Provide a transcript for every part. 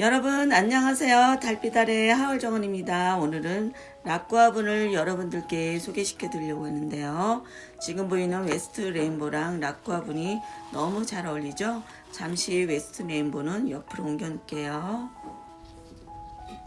여러분 안녕하세요. 달빛아래 하울정원입니다. 오늘은 락구아분을 여러분들께 소개시켜 드리려고 하는데요. 지금 보이는 웨스트 레인보랑 락구아분이 너무 잘 어울리죠? 잠시 웨스트 레인보는 옆으로 옮겨 놓을게요.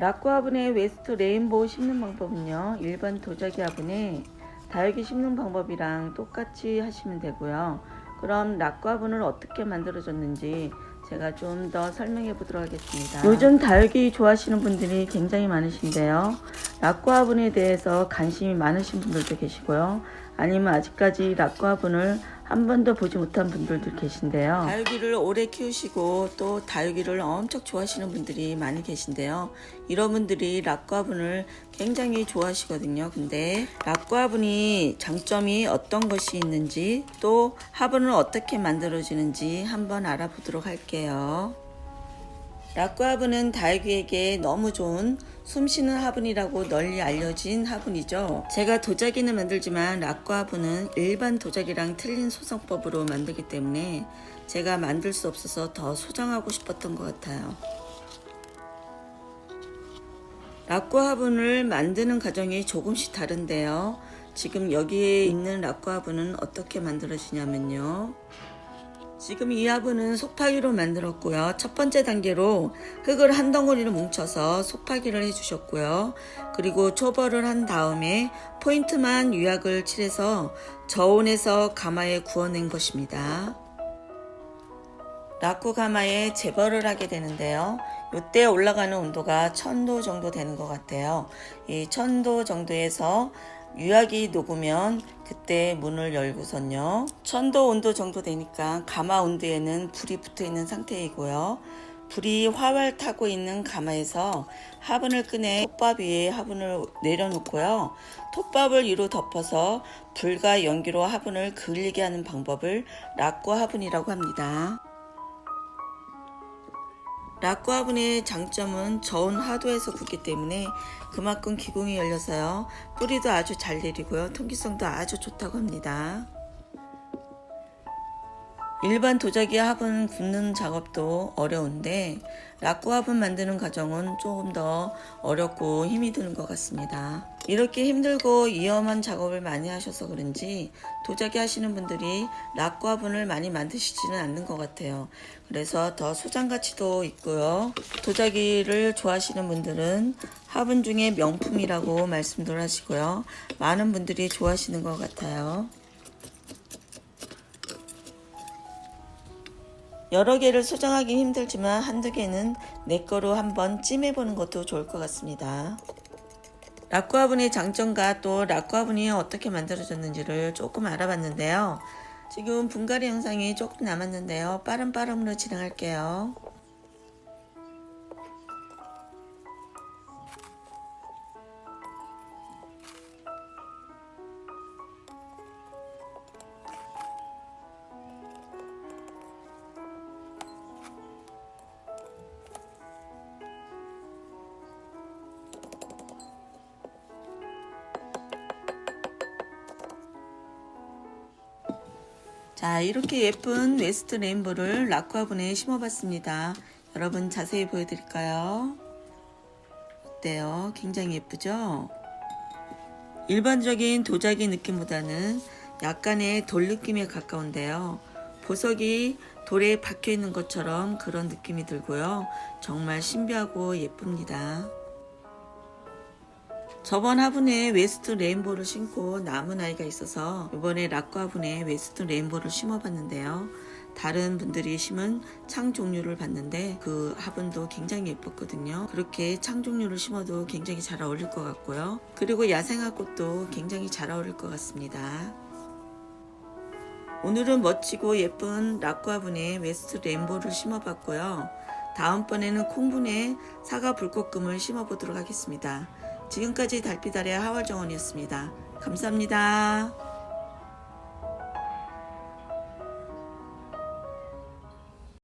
락구아분의 웨스트 레인보우 심는 방법은요. 일반 도자기 화분에 다육이 심는 방법이랑 똑같이 하시면 되고요. 그럼 락구아분을 어떻게 만들어졌는지 제가 좀 더 설명해 보도록 하겠습니다. 요즘 다육이 좋아하시는 분들이 굉장히 많으신데요. 락구아분에 대해서 관심이 많으신 분들도 계시고요. 아니면 아직까지 락구아분을 한 번도 보지 못한 분들도 계신데요. 다육이를 오래 키우시고 또 다육이를 엄청 좋아하시는 분들이 많이 계신데요. 이런 분들이 락구아분을 굉장히 좋아하시거든요. 근데 락구아분이 장점이 어떤 것이 있는지 또 화분을 어떻게 만들어지는지 한번 알아보도록 할게요. 락구화분은 다육이에게 너무 좋은 숨쉬는 화분이라고 널리 알려진 화분이죠. 제가 도자기는 만들지만 락구화분은 일반 도자기랑 틀린 소성법으로 만들기 때문에 제가 만들 수 없어서 더 소장하고 싶었던 것 같아요. 락구 화분을 만드는 과정이 조금씩 다른데요. 지금 여기에 있는 락구 화분은 어떻게 만들어지냐면요. 지금 이 화분은 속파기로 만들었고요. 첫 번째 단계로 흙을 한 덩어리로 뭉쳐서 속파기를 해주셨고요. 그리고 초벌을 한 다음에 포인트만 유약을 칠해서 저온에서 가마에 구워낸 것입니다. 라쿠 가마에 재벌을 하게 되는데요. 이때 올라가는 온도가 1000도 정도 되는 것 같아요. 이 1000도 정도에서 유약이 녹으면 그때 문을 열고선요. 1000도 온도 정도 되니까 가마 온도에는 불이 붙어 있는 상태이고요. 불이 활활 타고 있는 가마에서 화분을 꺼내 톱밥 위에 화분을 내려놓고요. 톱밥을 위로 덮어서 불과 연기로 화분을 그을리게 하는 방법을 락과 화분이라고 합니다. 락과 화분의 장점은 저온 하도에서 굽기 때문에 그만큼 기공이 열려서요. 뿌리도 아주 잘 내리고요. 통기성도 아주 좋다고 합니다. 일반 도자기 화분 굽는 작업도 어려운데 락구 화분 만드는 과정은 조금 더 어렵고 힘이 드는 것 같습니다. 이렇게 힘들고 위험한 작업을 많이 하셔서 그런지 도자기 하시는 분들이 락구 화분을 많이 만드시지는 않는 것 같아요. 그래서 더 소장 가치도 있고요. 도자기를 좋아하시는 분들은 화분 중에 명품이라고 말씀들 하시고요. 많은 분들이 좋아하시는 것 같아요. 여러 개를 소장하기 힘들지만 한두 개는 내 거로 한번 찜해보는 것도 좋을 것 같습니다. 락구화분의 장점과 또 락구화분이 어떻게 만들어졌는지를 조금 알아봤는데요. 지금 분갈이 영상이 조금 남았는데요. 빠른 빠름으로 진행할게요. 자, 이렇게 예쁜 웨스트 레인보를 락화분에 심어봤습니다. 여러분 자세히 보여드릴까요? 어때요? 굉장히 예쁘죠? 일반적인 도자기 느낌보다는 약간의 돌 느낌에 가까운데요. 보석이 돌에 박혀 있는 것처럼 그런 느낌이 들고요. 정말 신비하고 예쁩니다. 저번 화분에 웨스트 레인보를 심고 남은 아이가 있어서 이번에 락과 화분에 웨스트 레인보를 심어봤는데요. 다른 분들이 심은 창 종류를 봤는데 그 화분도 굉장히 예뻤거든요. 그렇게 창 종류를 심어도 굉장히 잘 어울릴 것 같고요. 그리고 야생화 꽃도 굉장히 잘 어울릴 것 같습니다. 오늘은 멋지고 예쁜 락과 화분에 웨스트 레인보를 심어봤고요. 다음번에는 콩분에 사과 불꽃금을 심어보도록 하겠습니다. 지금까지 달빛 아래 하월정원이었습니다. 감사합니다.